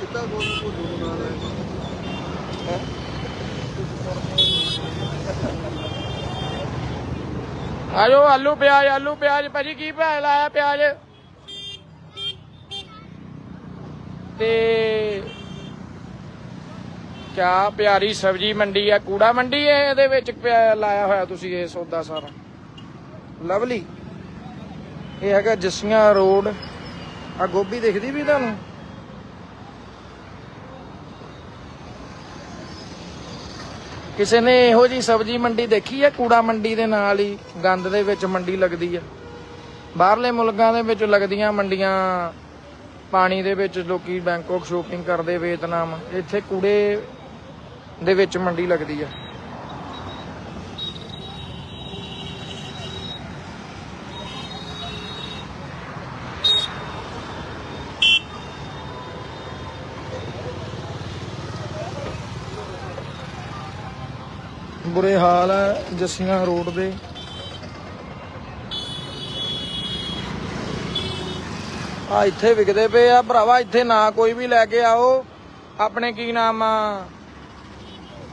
ਸਿੱਧਾ ਗੋਲ ਕੋ ਦੋ ਨਾਲ ਹੈ? ਆਜੋ, ਆਲੂ, ਪਿਆਜ਼ ਆਲੂ, ਪਿਆਜ਼। ਭਾਜੀ, ਕੀ ਭਾ ਲਾਇਆ ਪਿਆਜ਼? ਤੇ ਕਿਆ ਪਿਆਰੀ ਸਬਜੀ ਮੰਡੀ ਆ। ਕੂੜਾ ਮੰਡੀ ਹੈ ਇਹਦੇ ਵਿੱਚ ਪਿਆ- ਲਾਇਆ ਹੋਇਆ ਤੁਸੀਂ ਇਹ ਸੌਦਾ ਸਾਰਾ। ਲਵਲੀ, ਇਹ ਹੈਗਾ ਜੱਸੀਆਂ ਰੋਡ। ਆ ਗੋਭੀ ਦਿਖਦੀ ਵੀ ਤੁਹਾਨੂੰ? ਕਿਸੇ ਨੇ ਇਹੋ ਜੀ ਸਬਜੀ ਮੰਡੀ ਦੇਖੀ ਹੈ ਕੂੜਾ ਮੰਡੀ ਦੇ ਨਾਲ ਹੀ ਗੰਦ ਦੇ ਵਿੱਚ ਮੰਡੀ ਲੱਗਦੀ ਹੈ ਬਾਹਰਲੇ ਮੁਲਕਾਂ ਦੇ ਵਿੱਚ ਲੱਗਦੀਆਂ ਮੰਡੀਆਂ ਪਾਣੀ ਦੇ ਵਿੱਚ ਲੋਕੀ ਬੈਂਕਾਕ ਸ਼ੋਪਿੰਗ ਕਰਦੇ ਵੀਅਤਨਾਮ ਇੱਥੇ ਕੂੜੇ ਦੇ ਵਿੱਚ ਮੰਡੀ ਲੱਗਦੀ ਹੈ ਬੁਰੇ ਹਾਲ ਹੈ ਜੱਸੀਆਂ ਰੋਡ ਦੇ। ਆ ਇੱਥੇ ਵਿਕਦੇ ਪਏ ਆ। ਭਰਾਵਾ, ਇੱਥੇ ਨਾ ਕੋਈ ਵੀ ਲੈ ਕੇ ਆਓ। ਆਪਣੇ ਕੀ ਨਾਮ ਆ?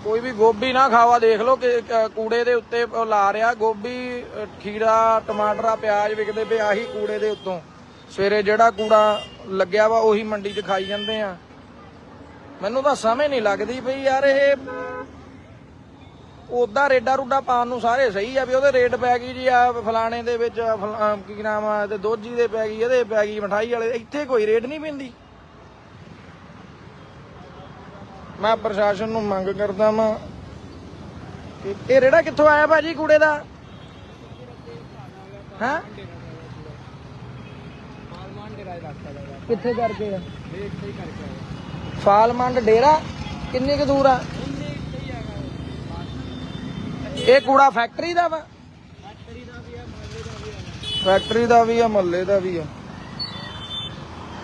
ਕੋਈ ਵੀ ਗੋਭੀ ਨਾ ਖਾਵਾ ਦੇਖ ਲਓ ਕਿ ਕੂੜੇ ਦੇ ਉੱਤੇ ਲਾ ਰਿਹਾ ਗੋਭੀ ਖੀਰਾ, ਟਮਾਟਰਾ ਪਿਆਜ਼ ਵਿਕਦੇ ਪਏ ਆਹੀ ਕੂੜੇ ਦੇ ਉੱਤੋਂ। ਸਵੇਰੇ ਜਿਹੜਾ ਕੂੜਾ ਲੱਗਿਆ ਵਾ, ਉਹੀ ਮੰਡੀ 'ਚ ਖਾਈ ਜਾਂਦੇ ਆ। ਮੈਨੂੰ ਤਾਂ ਸਮਝ ਨਹੀਂ ਲੱਗਦੀ ਪਈ ਯਾਰ ਇਹ ਉਦਾਂ ਰੇਡਾ ਰੂਡਾ ਪਾਉਣ ਨੂੰ ਸਾਰੇ ਸਹੀ ਆ ਵੀ ਉਹਦੇ ਰੇਟ ਪੈ ਗਈ ਜੀ ਆ ਫਲਾਣੇ ਦੇ ਵਿੱਚ ਫਲ- ਕੀ ਨਾਮ ਆ ਤੇ ਦੋਜੀ ਦੇ ਪੈ ਗਈ, ਇਹਦੇ ਪੈ ਗਈ, ਮਠਾਈ ਵਾਲੇ, ਇੱਥੇ ਕੋਈ ਰੇਟ ਨਹੀਂ ਪੈਂਦੀ। ਮੈਂ ਪ੍ਰਸ਼ਾਸਨ ਨੂੰ ਮੰਗ ਕਰਦਾ ਵਾਂ ਕਿ ਇਹ ਰੇੜਾ ਕਿੱਥੋਂ ਆਇਆ ਭਾਜੀ ਕੂੜੇ ਦਾ? ਹਾਂ? ਕਿੱਥੇ ਕਰਕੇ ਆ ਫਾਲਮੰਡ ਡੇਰਾ? ਕਿੰਨੇ ਕੁ ਦੂਰ ਆ? ਇਹ ਕੂੜਾ ਫੈਕਟਰੀ ਦਾ ਵਾ? ਫੈਕਟਰੀ ਦਾ ਵੀ ਆ, ਮਹੱਲੇ ਦਾ ਵੀ ਆ।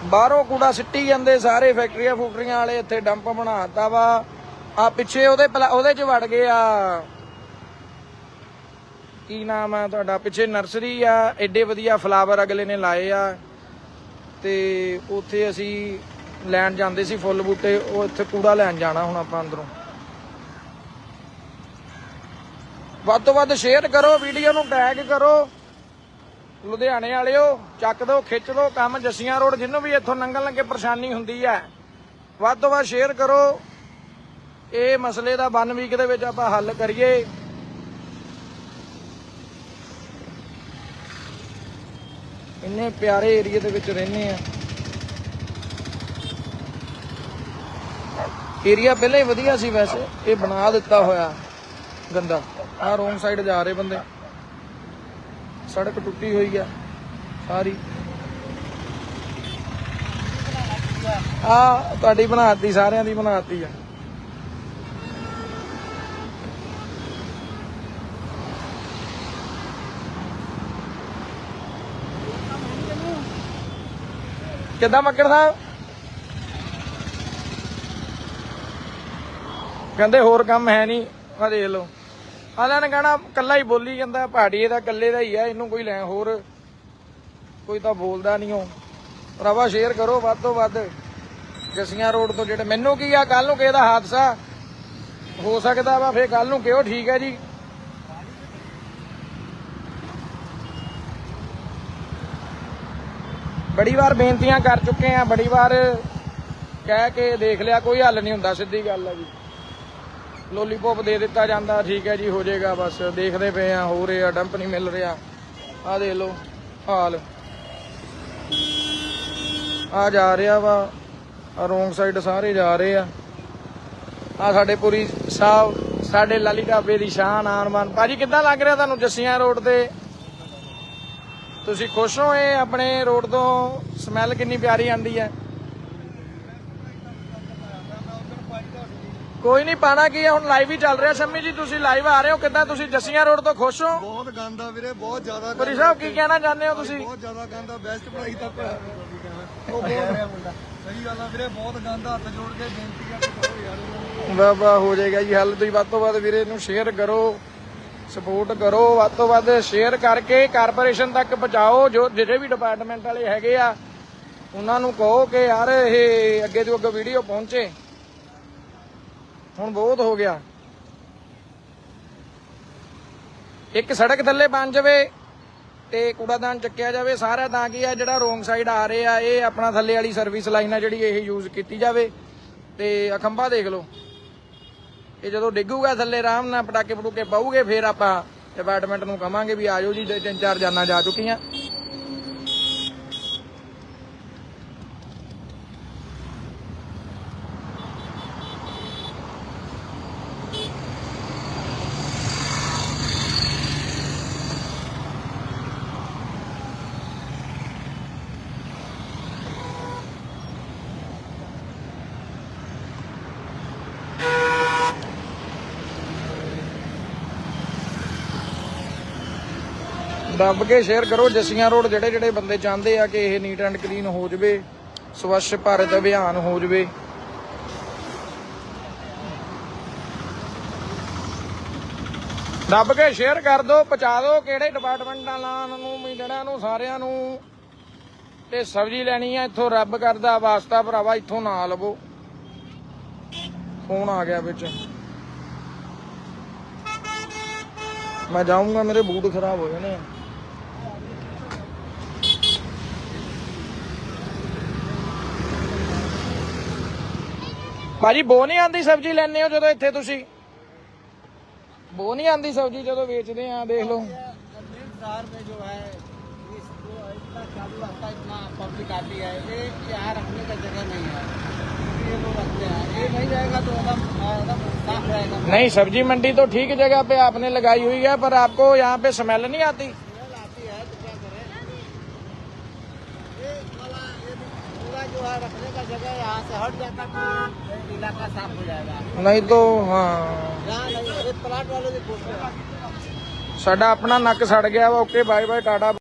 ਬਾਹਰੋਂ ਕੂੜਾ ਸਿੱਟੀ ਜਾਂਦੇ ਸਾਰੇ ਫੈਕਟਰੀਆਂ ਫੂਕਟਰੀਆਂ ਵਾਲੇ, ਇੱਥੇ ਡੰਪ ਬਣਾਤਾ ਵਾ। ਆ ਪਿੱਛੇ ਉਹਦੇ ਉਹਦੇ ਚ ਵੜ ਗਏ ਆ। ਕੀ ਨਾਮ ਆ ਤੁਹਾਡਾ? ਪਿੱਛੇ ਨਰਸਰੀ ਆ ਐਡੇ ਵਧੀਆ ਫਲਾਵਰ ਅਗਲੇ ਨੇ ਲਾਏ ਆ। ਤੇ ਉੱਥੇ ਅਸੀਂ ਲੈਣ ਜਾਂਦੇ ਸੀ ਫੁੱਲ ਬੂਟੇ, ਉਹ ਇੱਥੇ ਕੂੜਾ ਲੈਣ ਜਾਣਾ ਹੁਣ ਆਪਾਂ ਅੰਦਰੋਂ। ਵੱਧ ਤੋਂ ਵੱਧ ਸ਼ੇਅਰ ਕਰੋ ਵੀਡੀਓ ਨੂੰ ਟੈਗ ਕਰੋ। ਲੁਧਿਆਣੇ ਵਾਲਿਓ, ਚੱਕ ਦੋ, ਖਿੱਚ ਦੋ, ਕੰਮ ਜੱਸੀਆਂ ਰੋਡ, ਜਿੰਨੂੰ ਵੀ ਇੱਥੋਂ ਲੰਘਣ ਲੱਗੇ ਪਰੇਸ਼ਾਨੀ ਹੁੰਦੀ ਹੈ। ਵੱਧ ਤੋਂ ਵੱਧ ਸ਼ੇਅਰ ਕਰੋ। ਇਹ ਮਸਲੇ ਦਾ ਵਨ ਵੀਕ ਦੇ ਵਿੱਚ ਆਪਾਂ ਹੱਲ ਕਰੀਏ। ਇੰਨੇ ਪਿਆਰੇ ਏਰੀਏ ਦੇ ਵਿੱਚ ਰਹਿੰਦੇ ਆ। ਏਰੀਆ ਪਹਿਲਾਂ ਹੀ ਵਧੀਆ ਸੀ ਵੈਸੇ, ਇਹ ਬਣਾ ਦਿੱਤਾ ਹੋਇਆ ਗੰਦਾ। ਆ ਰੋਂਗ ਸਾਈਡ ਜਾ ਰਹੇ ਬੰਦੇ। ਸੜਕ ਟੁੱਟੀ ਹੋਈ ਆ, ਸਾਰੀ। ਆ ਤੁਹਾਡੀ ਬਣਾਤੀ, ਸਾਰਿਆਂ ਦੀ ਬਣਾਤੀ ਆ। ਕਿੱਦਾਂ ਮੱਕੜ ਸਾਹਿਬ? ਕਹਿੰਦੇ ਹੋਰ ਕੰਮ ਹੈ ਨਹੀਂ ਆ ਦੇਖ ਲਓ। ਆਲਾ ਨੇ ਕਹਣਾ ਕੱਲਾ ਹੀ ਬੋਲੀ ਜਾਂਦਾ ਪਹਾੜੀਏ ਦਾ ਕੱਲੇ ਦਾ ਹੀ ਆ, ਇਹਨੂੰ ਕੋਈ ਲੈ, ਹੋਰ ਕੋਈ ਤਾਂ ਬੋਲਦਾ ਨਹੀਂ ਉਹ। ਭਰਾਵਾ ਸ਼ੇਅਰ ਕਰੋ ਵੱਧ ਤੋਂ ਵੱਧ। ਜਸੀਆਂ ਰੋਡ ਤੋਂ ਜਿਹੜੇ, ਮੈਨੂੰ ਕੀ ਆ ਕੱਲ ਨੂੰ ਕਿਸੇ ਦਾ ਹਾਦਸਾ ਹੋ ਸਕਦਾ ਵਾ, ਫੇਰ ਕੱਲ ਨੂੰ ਕਿਹੋ ਠੀਕ ਹੈ ਜੀ? ਬੜੀ ਵਾਰ ਬੇਨਤੀਆਂ ਕਰ ਚੁੱਕੇ ਆ, ਬੜੀ ਵਾਰ ਕਹਿ ਕੇ ਦੇਖ ਲਿਆ, ਕੋਈ ਹੱਲ ਨਹੀਂ ਹੁੰਦਾ, ਸਿੱਧੀ ਗੱਲ ਹੈ ਜੀ। ਲੋਲੀਪੌਪ ਦੇ ਦਿੱਤਾ ਜਾਂਦਾ, ਠੀਕ ਹੈ ਜੀ, ਹੋ ਜਾਏਗਾ, ਬਸ ਦੇਖਦੇ ਪਏ ਆ ਹੋ ਰਿਹਾ ਡੰਪ ਨਹੀਂ ਮਿਲ ਰਿਹਾ। ਆ ਦੇਖ ਲਓ, ਹਾਲ। ਆ ਜਾ ਰਿਹਾ ਵਾ ਆ ਰੋਂਗ ਸਾਈਡ ਸਾਰੇ ਜਾ ਰਹੇ ਆ। ਆ ਸਾਡੇ ਪੁਰੀ ਸਾਹਿਬ, ਸਾਡੇ ਲਾਲੀ ਢਾਬੇ ਦੀ ਸ਼ਾਨ ਆਨਮਾਨ ਭਾਜੀ, ਕਿੱਦਾਂ ਲੱਗ ਰਿਹਾ ਤੁਹਾਨੂੰ ਜੱਸੀਆਂ ਰੋਡ ਤੇ? ਤੁਸੀਂ ਖੁਸ਼ ਹੋ ਇਹ ਆਪਣੇ ਰੋਡ ਤੋਂ? ਸਮੈਲ ਕਿੰਨੀ ਪਿਆਰੀ ਆਂਦੀ ਹੈ। ਕੋਈ ਨਹੀਂ ਪਾਣਾ ਕੀ ਹੈ? ਹੁਣ ਲਾਈਵ ਹੀ ਚੱਲ ਰਿਹਾ। ਸ਼ੰਮੀ ਜੀ ਤੁਸੀਂ ਲਾਈਵ ਆ ਰਹੇ ਹੋ। ਕਿੱਦਾਂ? ਤੁਸੀਂ ਜੱਸੀਆਂ ਰੋਡ ਤੋਂ ਖੁਸ਼ ਹੋ? ਬਹੁਤ ਗੰਦਾ ਵੀਰੇ ਬਹੁਤ ਜ਼ਿਆਦਾ ਪੁਰੀ ਸਾਹਿਬ ਕੀ ਕਹਿਣਾ ਚਾਹੁੰਦੇ ਹੋ ਤੁਸੀਂ? ਬਹੁਤ ਜ਼ਿਆਦਾ ਗੰਦਾ ਬੈਸਟ ਪ੍ਰਾਈਸ ਤੱਕ ਉਹ ਬਹੁਤ ਸਹੀ ਗੱਲ ਆ ਵੀਰੇ ਬਹੁਤ ਗੰਦਾ ਹੱਥ ਜੋੜ ਕੇ ਬੇਨਤੀ ਆ ਕਰੋ ਯਾਰ। ਵਾਹ ਵਾਹ ਹੋ ਜਾਏਗਾ ਜੀ ਹੱਲ। ਤੁਸੀਂ ਵੱਧ ਤੋਂ ਵੱਧ ਵੀਰੇ ਇਹਨੂੰ ਸ਼ੇਅਰ ਕਰੋ ਸਪੋਰਟ ਕਰੋ ਵੱਧ ਤੋਂ ਵੱਧ ਸ਼ੇਅਰ ਕਰਕੇ ਕਾਰਪੋਰੇਸ਼ਨ ਤੱਕ ਪਹੁੰਚਾਓ। ਜੋ ਜਿਹੜੇ ਵੀ ਡਿਪਾਰਟਮੈਂਟ ਵਾਲੇ ਹੈਗੇ ਆ ਉਹਨਾਂ ਨੂੰ ਕਹੋ ਕਿ ਯਾਰ ਇਹ ਅੱਗੇ ਤੋਂ ਅੱਗੇ ਵੀਡੀਓ ਪਹੁੰਚੇ। ਹੁਣ ਬਹੁਤ ਹੋ ਗਿਆ। ਇੱਕ ਸੜਕ ਥੱਲੇ ਬਣ ਜਾਵੇ ਤੇ ਕੂੜਾਦਾਨ ਚੱਕਿਆ ਜਾਵੇ, ਸਾਰਾ ਤਾਂ ਕੀ ਆ, ਜਿਹੜਾ ਰੋਂਗ ਸਾਈਡ ਆ ਰਹੇ ਆ, ਇਹ ਆਪਣਾ ਥੱਲੇ ਵਾਲੀ ਸਰਵਿਸ ਲਾਈਨ ਆ ਜਿਹੜੀ ਇਹ ਯੂਜ਼ ਕੀਤੀ ਜਾਵੇ। ਤੇ ਅਖੰਬਾ ਦੇਖ ਲਓ। ਇਹ ਜਦੋਂ ਡਿੱਗੂਗਾ ਥੱਲੇ, ਆਰਾਮ ਨਾਲ ਪਟਾਕੇ ਪਟੂਕੇ ਪਾਉਗੇ ਫਿਰ ਆਪਾਂ ਡਿਪਾਰਟਮੈਂਟ ਨੂੰ ਕਵਾਂਗੇ ਵੀ ਆਜੋ ਜੀ ਤਿੰਨ ਚਾਰ ਜਾਨਾਂ ਜਾ ਚੁੱਕੀਆਂ। ਦੱਬ ਕੇ ਸ਼ੇਅਰ ਕਰੋ, ਜਸੀਆਂ ਰੋਡ ਜਿਹੜੇ ਜਿਹੜੇ ਬੰਦੇ ਚਾਹੁੰਦੇ ਆ ਕਿ ਇਹ ਨੀਟ ਐਂਡ ਕਲੀਨ ਹੋ ਜਵੇ, ਸਵੱਛ ਭਾਰਤ ਅਭਿਆਨ ਹੋ ਜਵੇ। ਦੱਬ ਕੇ ਸ਼ੇਅਰ ਕਰ ਦਿਓ ਪਹੁੰਚਾ ਦਿਓ ਕਿਹੜੇ ਡਿਪਾਰਟਮੈਂਟਾਂ ਨਾਲ ਨੂੰ ਮੀਟੜਾਂ ਨੂੰ, ਸਾਰਿਆਂ ਨੂੰ। ਤੇ ਸਬਜ਼ੀ ਲੈਣੀ ਆ, ਇੱਥੋਂ ਰੱਬ ਕਰਦਾ, ਵਾਸਤਾ ਭਰਾਵਾ, ਇੱਥੋਂ ਨਾ ਲਵੋ। ਫੋਨ ਆ ਗਿਆ ਵਿੱਚ। ਮੈਂ ਜਾਊਂਗਾ, ਮੇਰੇ ਬੂਟ ਖਰਾਬ ਹੋ ਜਾਣੇ ਆ। ਭਾਜੀ ਬੋ ਨਹੀਂ ਆਂਦੀ ਸਬਜ਼ੀ ਲੈਣੇ ਹੋ ਜਦੋਂ ਇੱਥੇ ਤੁਸੀਂ ਬੋ ਨਹੀਂ ਆਂਦੀ ਸਬਜ਼ੀ ਜਦੋਂ ਵੇਚਦੇ ਆ ਦੇਖ ਲਓ मेन शहर में जो है इसको इतना चालू रहता है इतना पब्लिक आती है ये यहाँ रखने का जगह नहीं है ये लोग रखते हैं ये नहीं रहेगा तो एकदम एकदम साफ रहेगा नहीं सब्जी मंडी तो ठीक जगह पे आपने लगाई हुई है पर आपको यहाँ पे स्मेल नहीं आती स्मेल आती है तो क्या करें ये वाला ये पूरा जो है रखने का जगह यहाँ से हट जाता तो ये इलाका साफ हो जाएगा नहीं तो हाँ यहाँ नहीं ये प्लाट वाले भी पूछते हैं ਸਾਡਾ ਆਪਣਾ ਨੱਕ ਸੜ ਗਿਆ ਵਾ ਓਕੇ ਬਾਏ ਬਾਏ ਟਾਟਾ